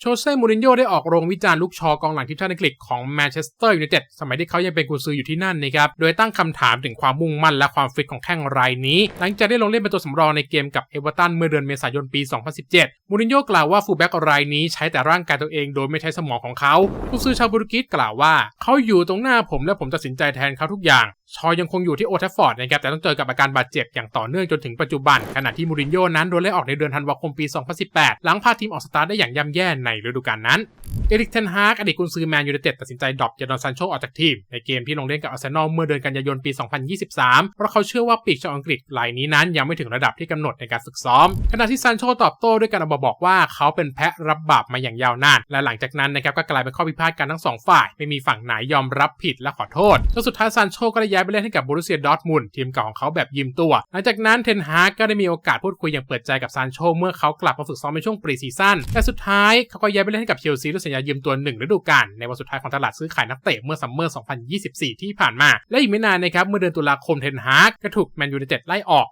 โชเซ่มูรินโญ่ได้ออกโรงวิจารณ์ลูกชอกองหลังทีมชาติอังกฤษของแมนเชสเตอร์ยูไนเต็ดสมัยที่เขายังเป็นกุนซืออยู่ที่นั่นนะครับโดยตั้งคำถามถึงความมุ่งมั่นและความฟิตของแข้งรายนี้ หลังจากได้ลงเล่นเป็นตัวสำรองในเกมกับเอเวอร์ตันเมื่อเดือนเมษายนปี 2017 มูรินโญ่กล่าวว่าฟูลแบ็กรายนี้ใช้แต่ร่างกายตัวเองโดยไม่ใช้สมองของเขากุนซือชาวโปรตุเกสกล่าวว่า เขาอยู่ตรงหน้าผมและผมตัดสินใจแทนเขาทุกอย่าง ชอยังคงอยู่ที่โอทัฟฟอร์ดนะครับแต่ต้องเจอกับอาการบาดเจ็บอย่างต่อเนื่องจนถึงปัจจุบัน ขณะที่มูรินโญ่นั้นโดนไล่ออกในเดือนธันวาคมปี 2018 หลังพาทีมออกสตาร์ทได้อย่างย่ำแย่ในฤดูกาลนั้น เอริกเทนฮากอดีตกุนซือแมนยูไนเต็ดตัดสินใจดรอปเจดอนซันโชออกจากทีม ในเกมที่ลงเล่นกับอาร์เซนอลเมื่อเดือนกันยายนปี 2023 เพราะเขาเชื่อว่าปีกชาวอังกฤษรายนี้นั้นยังไม่ถึงระดับที่กำหนดในการฝึกซ้อม ขณะที่ซันโชตอบโต้ด้วยการออกบอกว่าเขาเป็นแพะรับบาปมาอย่างยาวนาน และหลังจากนั้นนะครับก็กลายเป็นข้อพิพาทกันทั้งสองฝ่าย ไม่มีฝั่งไหนยอมรับผิดและขอโทษจนสุดท้ายซันโชก็ได้ย้ายไปเล่นให้กับบรูเซียดอร์ทมุนทีมเก่าของเขาแบบยืมตัว หลังจากนั้นเทนฮากก็ได้มีโอกาสพูดคุยอย่างเปิดใจกับซานโชเมื่อเขากลับมาฝึกซ้อมในช่วงปรีซีซั่นแต่สุดท้ายเขาก็ย้ายไปเล่นให้กับเชลซีด้วยสัญญายืมตัวหนึ่งฤดูกาลในวันสุดท้ายของตลาดซื้อขายนักเตะเมื่อซัมเมอร์ 2024 ที่ผ่านมา และอีกไม่นานนะครับเมื่อเดือนตุลาคมเทนฮากก็ถูกแมนยูไนเต็ดไล่ออก